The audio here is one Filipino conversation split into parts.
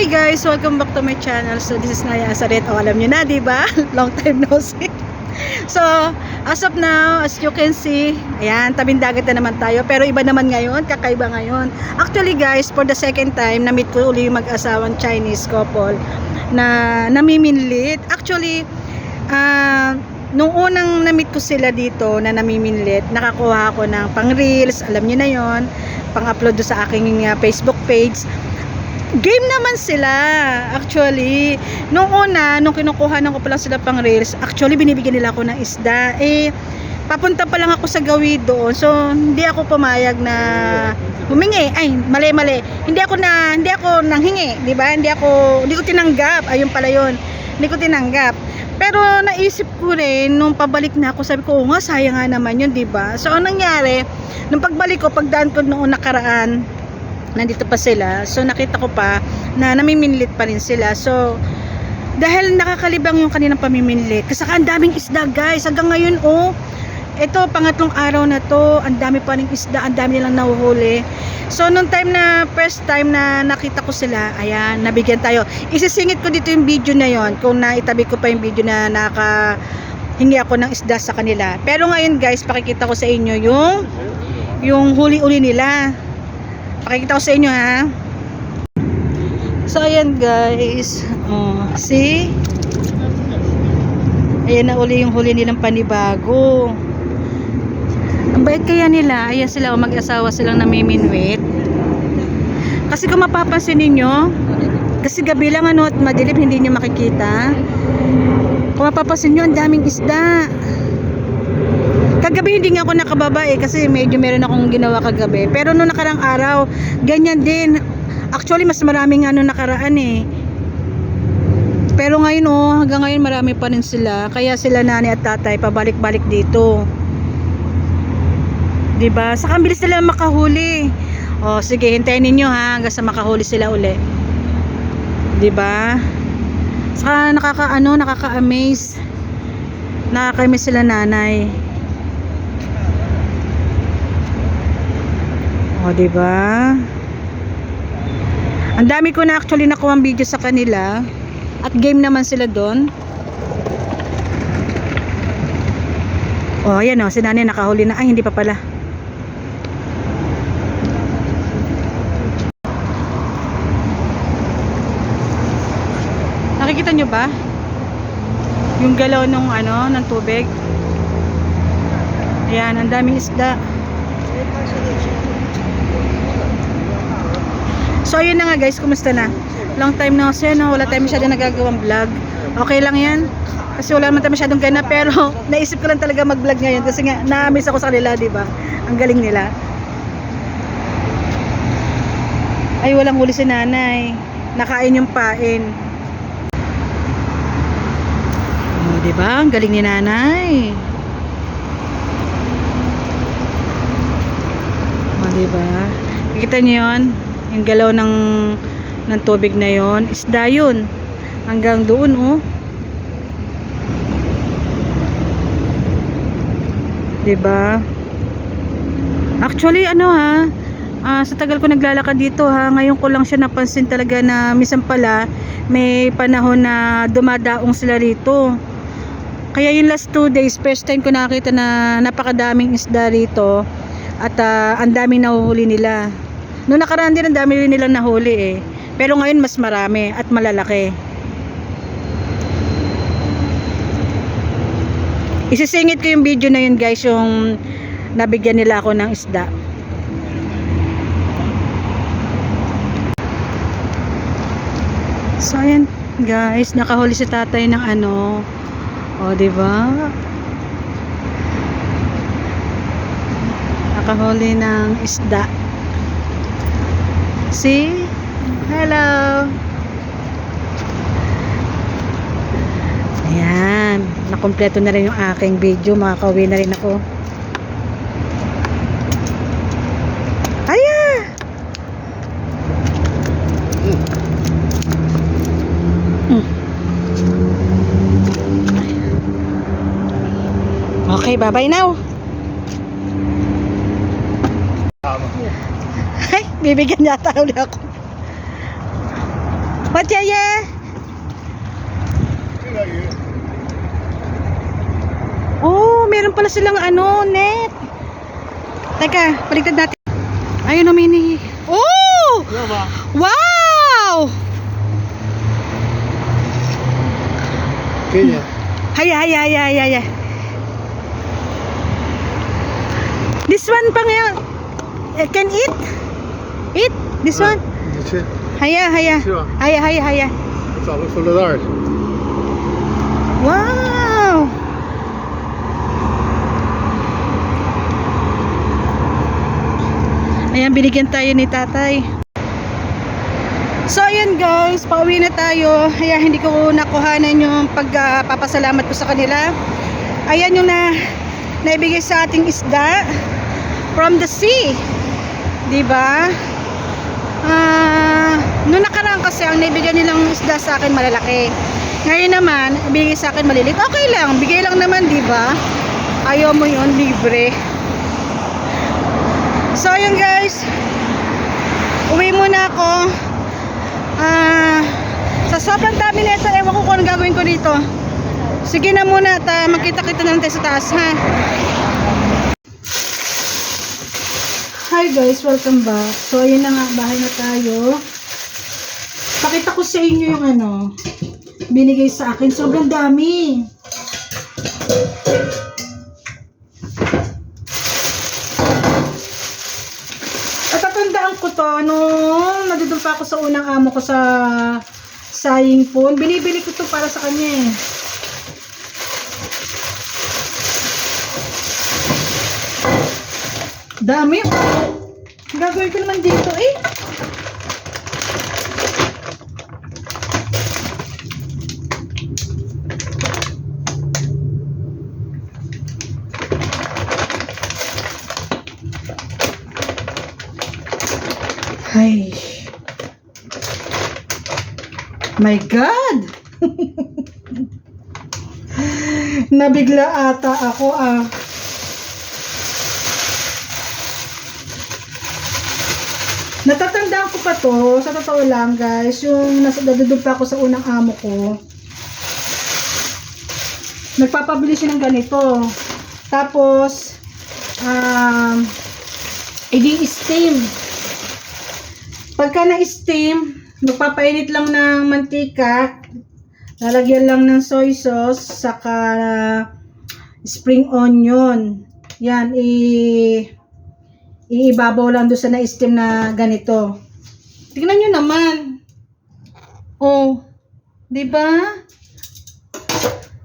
Hi guys! Welcome back to my channel. So this is Naya Asaret. O alam nyo na, di ba? Long time no see. So, as of now, as you can see, ayan, tabing dagat na naman tayo. Pero iba naman ngayon, kakaiba ngayon. Actually guys, for the second time, na-meet ko uli yung mag-asawang Chinese couple na namiminlit. Actually, ah, nung unang na-meet ko sila dito na namiminlit, nakakuha ako ng pang-reels, alam niyo na yon pang-upload do sa aking ah, Facebook page game naman sila actually. Nung una nung kinukuha ko pa lang sila pang reels actually binibigyan nila ako ng isda. Eh papunta pa lang ako sa gawid doon. So hindi ako pumayag na humingi. Ay mali mali hindi ako na hindi ako nanghingi di ba? Hindi ako hindi ko tinanggap. Ayun pala yun. Hindi ko tinanggap. Pero naisip ko rin nung pabalik na ako sabi ko oo nga sayang nga naman yun di ba? So anong nangyari? Nung pagbalik ko pagdaan ko noong nakaraan nandito pa sila. So nakita ko pa na namiminlit pa rin sila. So dahil nakakalibang yung kanilang pamiminlit. Kasi ang daming isda guys. Hanggang ngayon oh. Ito pangatlong araw na to. Ang dami pa rin isda. Ang dami nilang nahuhuli. So nung time na first time na nakita ko sila. Ayan. Nabigyan tayo. Isisingit ko dito yung video na yon Kung naitabi ko pa yung video na naka hingi ako ng isda sa kanila. Pero ngayon guys, pakikita ko sa inyo yung yung huli-uli nila. Pakikita ko sa inyo ha. So ayan guys. Oh, see? Ayan na uli yung huli nilang panibago. Ang bait kaya nila. Ayan sila, oh, mag-asawa silang namiminwit. Kasi kung mapapansin ninyo, kasi gabi lang ano at madilim hindi nyo makikita. Kung mapapansin nyo, ang daming isda. Kagabi hindi nga ako nakababa eh kasi medyo meron akong ginawa kagabi. Pero nung nakarang araw, ganyan din. Actually mas maraming ano nakaraan eh. Pero ngayon oh, hanggang ngayon marami pa rin sila. Kaya sila nanay at tatay pabalik-balik dito. 'Di ba? Saka ang bilis nila makahuli. Oh, sige, hintayin ninyo ha hanggang sa makahuli sila uli. 'Di ba? Saka nakaka-ano, nakaka-amaze. Nakaka-amaze sila nanay. O, di ba? Ang dami ko na actually nakuha ang video sa kanila. At game naman sila doon. O, ayan o. Si nanay nakahuli na. Ay, hindi pa pala. Nakikita nyo ba? Yung galaw ng ano, ng tubig. Ayan, ang daming isda. So ayun na nga guys, kumusta na? Long time na kasi no, wala tayong masyadong nagagawang vlog. Okay lang yan. Kasi wala naman tayo masyadong gana pero naisip ko lang talaga mag-vlog ngayon kasi nga na-miss ako sa kanila, 'di ba? Ang galing nila. Ay walang huli si nanay. Nakain yung pain. Oh, 'di ba? Ang galing ni nanay. Oh, 'di ba? Kita niyo 'yon? Yung galaw ng ng tubig na 'yon, isda 'yun. Hanggang doon, oh. 'Di ba? Actually, ano ha, ah, sa tagal ko naglalakad dito ha, ngayon ko lang siya napansin talaga na minsan pala may panahon na dumadaong sila rito. Kaya yung last two days, first time ko nakita na napakadaming isda rito at ah, ang daming nahuhuli nila. Noong nakaraan din ang dami rin nilang nahuli eh. Pero ngayon mas marami at malalaki. Isisingit ko yung video na yun guys, yung nabigyan nila ako ng isda. So ayan guys, nakahuli si tatay ng ano. O, di ba? Nakahuli ng isda. See? Hello. Ayan. Nakompleto na rin yung aking video. Makakauwi na rin ako. Aya! Mm. Okay, bye-bye now. Ay, bibigyan yata ulit ako. What, Yaya? Oh, meron pala silang ano, net. Teka, paligtad natin. Ayun o, mini. Oh! Wow! Kenya. Haya, haya, haya, haya, haya. This one pa ngayon. eh, Can eat? Eat? This one? Dice, Haya, haya. Sure. Haya, haya, haya. Salve Soledad. Wow! Ayan, binigyan tayo ni tatay. So, ayan guys, pauwi na tayo. Ayan, hindi ko nakuhanan yung pagpapasalamat ko sa kanila. Ayan yung na, naibigay sa ating isda from the sea. 'Di ba? Ah, noong nakaraan kasi ang naibigay nilang isda sa akin malalaki. Ngayon naman, bigay sa akin malilit. Okay lang, bigay lang naman, 'di ba? Ayaw mo 'yon, libre. So, ayun guys. Uwi muna ako. Ah, sa sobrang dami nito, ewan ko kung anong gagawin ko dito. Sige na muna at ah, magkita-kita na lang tayo sa taas, ha? Hi guys, welcome back. So, ayun na nga, bahay na tayo. Pakita ko sa inyo yung ano, binigay sa akin. Sobrang dami. Natatandaan ko to, nung nandun pa ako sa unang amo ko sa saying phone. Binibili ko to para sa kanya eh. Dami. Gagawin ko naman dito eh. Ay. My God! Nabigla ata ako ah. Natatandaan ko pa to, sa totoo lang guys, yung nasa dadudog pa ako sa unang amo ko. Nagpapabili siya ng ganito. Tapos, um, i-steam. Pagka na-steam, magpapainit lang ng mantika, lalagyan lang ng soy sauce, saka spring onion. Yan, i iibabaw lang doon sa na-steam na ganito. Tingnan nyo naman. Oh, di ba?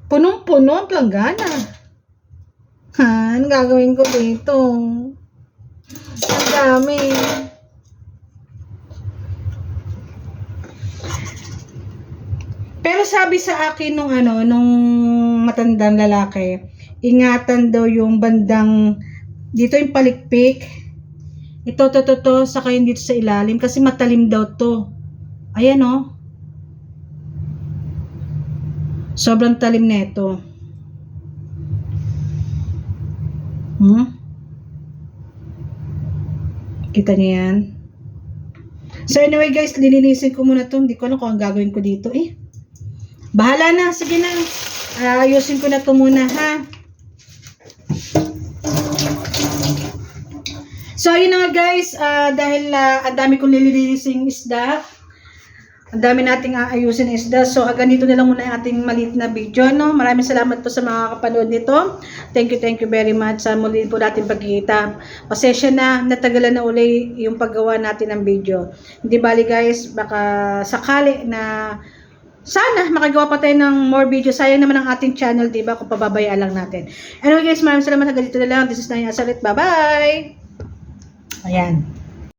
Punong-puno ang planggana. Ha, anong gagawin ko dito? Ang dami. Pero sabi sa akin nung ano, nung matandang lalaki, ingatan daw yung bandang dito yung palikpik. Ito, to, to, to, saka yung dito sa ilalim kasi matalim daw to. Ayan oh. Sobrang talim nito. Hmm? Kita niyo yan? So anyway guys, lilinisin ko muna to. Hindi ko alam kung ang gagawin ko dito eh. Bahala na, sige na. Ayusin ko na to muna ha. So ayun na nga guys, ah, dahil ah, ang dami kong lilinising isda, ang dami nating aayusin na isda. So hanggang dito na lang muna yung ating maliit na video. No? Maraming salamat po sa mga kapanood nito. Thank you, thank you very much. Sa muli po natin pagkikita. Pasensya na, natagalan na uli yung paggawa natin ng video. Hindi bali guys, baka sakali na sana makagawa pa tayo ng more video. Sayang naman ang ating channel, di ba? Kung pababayaan lang natin. Anyway guys, maraming salamat hanggang dito na lang. This is Naya Asalit. Bye-bye! Ayan.